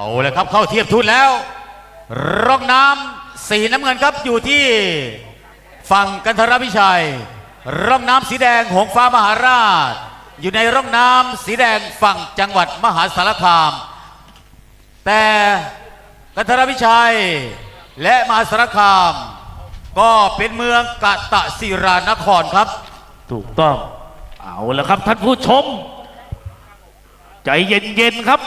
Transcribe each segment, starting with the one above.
เอาเลยครับเข้าเทียบทุนแล้วร่องน้ำสีน้ำเงินครับอยู่ที่ฝั่งกันทรวิชัย ร่องน้ำสีแดงหงฟ้ามหาราช อยู่ในร่องน้ำสีแดงฝั่งจังหวัดมหาสารคาม แต่กันทรวิชัยและมหาสารคาม ก็เป็นเมืองกะตะศิรานครครับ ถูกต้องเอาละครับท่านผู้ชม ใจเย็นๆครับ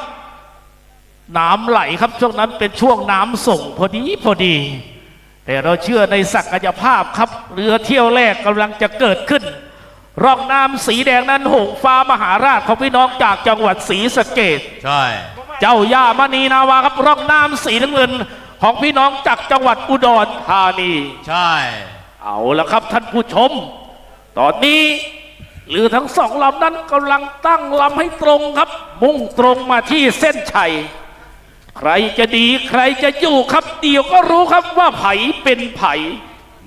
น้ำไหลครับช่วงนั้นเป็นช่วงน้ำส่งพอดีพอดี แต่เราเชื่อในศักยภาพครับ เรือเที่ยวแรกกำลังจะเกิดขึ้น ร่องน้ำสีแดงนั้นหงฟ้ามหาราชของพี่น้องจากจังหวัดศรีสะเกดใช่เจ้าย่ามณีนาวาครับร่องน้ำสีน้ำเงินของพี่น้องจากจังหวัดอุดรธานี ใช่ เอาละครับท่านผู้ชม ตอนนี้เรือทั้งสองลำนั้นกำลังตั้งลำให้ตรงครับ มุ่งตรงมาที่เส้นชัย ใครจะดีใครจะอยู่ครับเดี๋ยวก็รู้ครับว่าไผเป็นไผ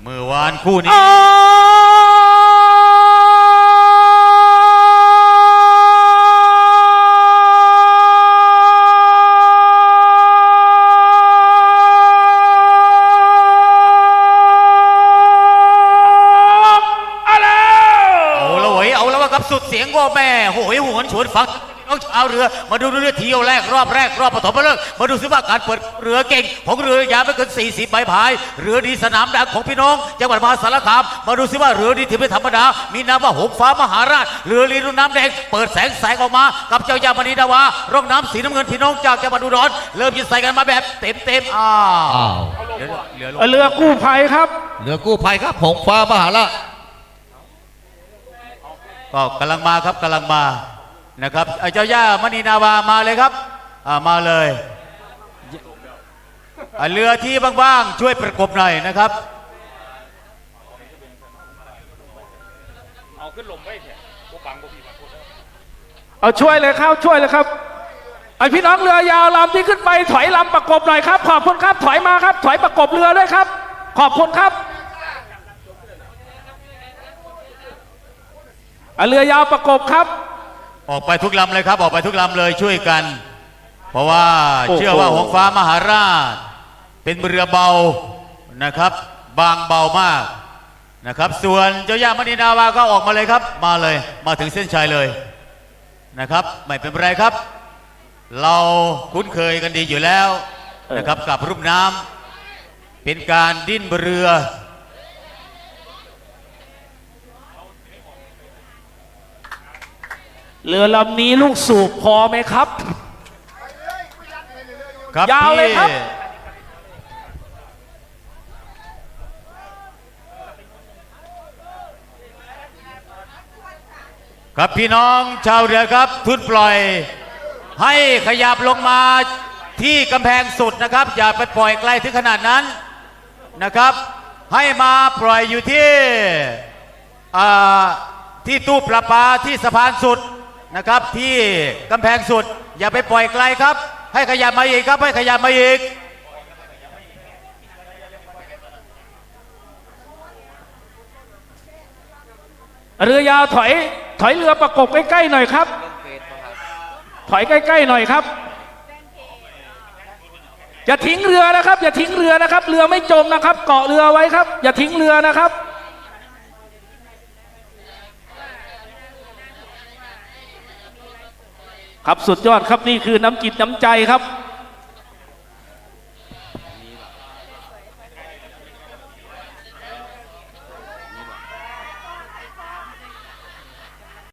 เมื่อวานคู่นี้อ้าวเอาแล้วเอาละเว้ยเอาแล้วว่ากับสุดเสียงว่าแม่โหยหวนชวนฟัง น้องชาวเรือ มาดูเรือเที่ยวแรกรอบแรกรอบปฐมฤกษ์มาดูซิว่าการเปิดเรือเก่ง ของเรือยาวไม่เกิน40ใบพาย เรือดีสนามดังของพี่น้องจังหวัดมหาสารคาม มาดูซิว่าเรือดีที่ไม่ธรรมดา มีนามว่าหงฟ้ามหาราช เรือลีรุ่นน้ำแดง เปิดแสงแสงออกมา กับเจ้ายามณีดาวา ร่องน้ำสีน้ำเงินพี่น้องจากจังหวัดอุดรเริ่มยิงใส่กันมาแบบเต็มเต็มๆอ้าวอ้าวเรือเรือลงเรือกู้ภัยครับเรือกู้ภัยครับหงฟ้ามหาราชก็กำลังมาครับกำลังมา นะครับไอ้เจ้าย่ามณีนาวามาเลยครับอ่ามาเลยอ่าเรือที่บ้างๆช่วยประกบหน่อยนะครับเอาขึ้นลมไปเถอะเอาช่วยเลยครับช่วยเลยครับไอพี่น้องเรือยาวลำที่ขึ้นไปถอยลำประกบหน่อยครับ ขอบคุณครับถอยมาครับ ถอยประกบเรือด้วยครับ ขอบคุณครับเอาเรือยาวประกบครับ ออกไปทุกลำเลยครับ ออกไปทุกลำเลยช่วยกัน เพราะว่าโอ้โหเชื่อว่าหงฟ้ามหาราช เป็นเรือเบานะครับ บางเบามากนะครับ ส่วนเจ้าย่ามณีนาวาก็ออกมาเลยครับ มาเลยมาถึงเส้นชัยเลยนะครับ ไม่เป็นไรครับ เราคุ้นเคยกันดีอยู่แล้วนะครับกับรูปน้ำเป็นการดิ้นบนเรือ เรือลำนี้ลูกสูบพอไหมครับ ครับยาวเลยครับ พี่ครับพี่น้องชาวเรือครับทุนปล่อย ให้ขยับลงมาที่กำแพงสุดนะครับ อย่าไปปล่อยไกลถึงขนาดนั้นนะครับ ให้มาปล่อยอยู่ที่อ่าที่ตู้ประปาที่สะพานสุด นะครับที่กำแพงสุด อย่าไปปล่อยไกลครับ ให้ขยับมาอีกครับ ให้ขยับมาอีกเรือยาวถอย ถอยเรือประกบใกล้ๆหน่อยครับ ถอยใกล้ๆหน่อยครับ อย่าทิ้งเรือนะครับ อย่าทิ้งเรือนะครับ เรือไม่จมนะครับ เกาะเรือไว้ครับ อย่าทิ้งเรือนะครับ ครับสุดยอดครับนี่คือน้ำจิตน้ำใจครับ